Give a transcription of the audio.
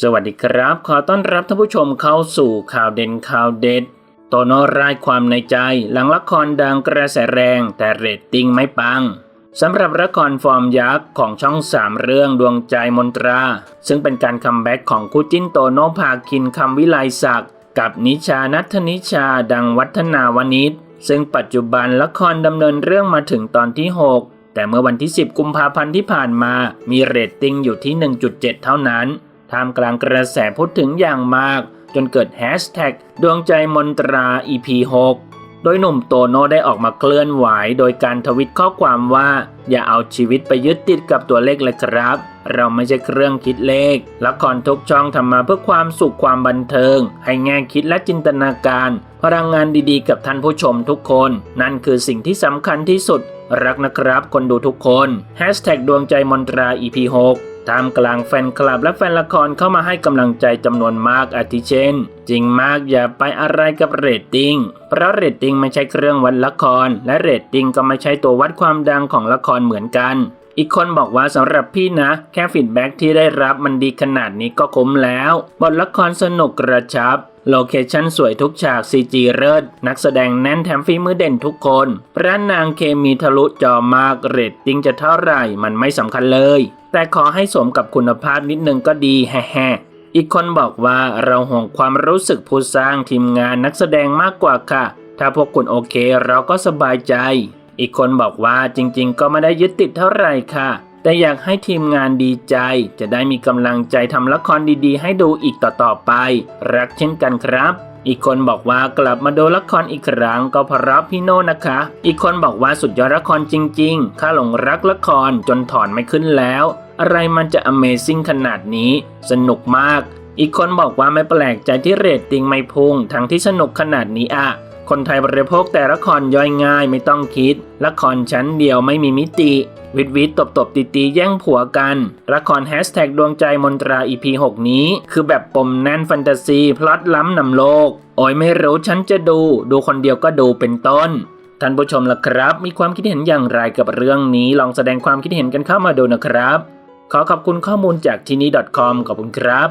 สวัสดีครับ ขอต้อนรับท่านผู้ชมเข้าสู่ข่าวเด่นข่าวเด็ด โตโนรายความในใจ หลังละครดังกระแสแรงแต่เรตติ้งไม่ปังสำหรับละครฟอร์มยักษ์ของช่องสามเรื่องดวงใจมนตรา ซึ่งเป็นการคัมแบ็กของคู่จิ้นโตโนภาคินคำวิไลศักดิ์กับนิชานัทนิชาดังวัฒนาวนิชซึ่งปัจจุบันละครดำเนินเรื่องมาถึงตอนที่ 6 แต่เมื่อวันที่ 10 กุมภาพันธ์ที่ผ่านมามีเรตติ้งอยู่ที่ 1.7 เท่านั้น ท่ามกลางกระแสพูดถึงอย่างมาก จนเกิดแฮชแท็กดวงใจมนตรา EP 6 โดยหนุ่มโตโน่ได้ออกมาเคลื่อนไหวโดยการทวิตข้อความว่า อย่าเอาชีวิตไปยึดติดกับตัวเลขเลยครับ เราไม่ใช่เครื่องคิดเลขละครทุกช่องทำมาเพื่อความสุขความบันเทิง ให้แง่คิดและจินตนาการ พลังงานดีๆ กับท่านผู้ชมทุกคน นั่นคือสิ่งที่สำคัญที่สุด รักนะครับคนดูทุกคนแฮชแท็กดวงใจมนตรา EP 6 ท่ามกลางแฟนคลับและแฟนละครเข้ามาให้กำลังใจจำนวนมากอาทิเช่น จริงมากอย่าไปอะไรกับเรตติ้ง เพราะเรตติ้งไม่ใช่เครื่องวัดละคร และเรตติ้งก็ไม่ใช่ตัววัดความดังของละครเหมือนกัน อีกคนบอกว่าสำหรับพี่นะ แค่ฟีดแบ็กที่ได้รับมันดีขนาดนี้ก็คุ้มแล้วบทละครสนุกกระชับโลเคชั่นสวยทุกฉาก CG เลิศนักแสดงแน่นแถมฝีมือเด่นทุกคนพระนางเคมีทะลุจอมากเรตติ้งจะเท่าไหร่มันไม่สำคัญเลย แต่ขอให้สมกับคุณภาพนิดนึงก็ดีแฮ่ๆอีกคนบอกว่าเราห่วงความรู้สึกผู้สร้างทีมงานนักแสดงมากกว่าค่ะ ถ้าพวกคุณโอเคเราก็สบายใจ อีกคนบอกว่าจริงๆ ก็ไม่ได้ยึดติดเท่าไหร่ค่ะ แต่อยากให้ทีมงานดีใจ จะได้มีกำลังใจทำละครดีๆ ให้ดูอีกต่อๆไป รักเช่นกันครับ อีกคนบอกว่ากลับมาดูละครอีกครั้งก็เพราะพี่โน่นะคะ อีกคนบอกว่าสุดยอดละครจริง ๆ ข้าหลงรักละครจนถอนไม่ขึ้นแล้ว อะไรมันจะ Amazing ขนาดนี้ สนุกมาก อีกคนบอกว่าไม่แปลกใจที่เรตติ้งไม่พุ่งทั้งที่สนุกขนาดนี้อะ คนไทยบริโภคแต่ละครย่อยง่ายไม่ต้องคิด ละครชั้นเดียวไม่มีมิติ วิดวิดตบตบตีตีแย่งผัวกัน ละครแฮชแท็กดวงใจมนตรา EP 6นี้ คือแบบปมแน่นแฟนตาซี พล็อตล้ำนำโลก โอ้ยไม่รู้ฉันจะดู ดูคนเดียวก็ดูเป็นต้นท่านผู้ชมล่ะครับ มีความคิดเห็นอย่างไรกับเรื่องนี้ ลองแสดงความคิดเห็นกันเข้ามาดูนะครับ ขอขอบคุณข้อมูลจากที่นี้ .com ขอบคุณครับ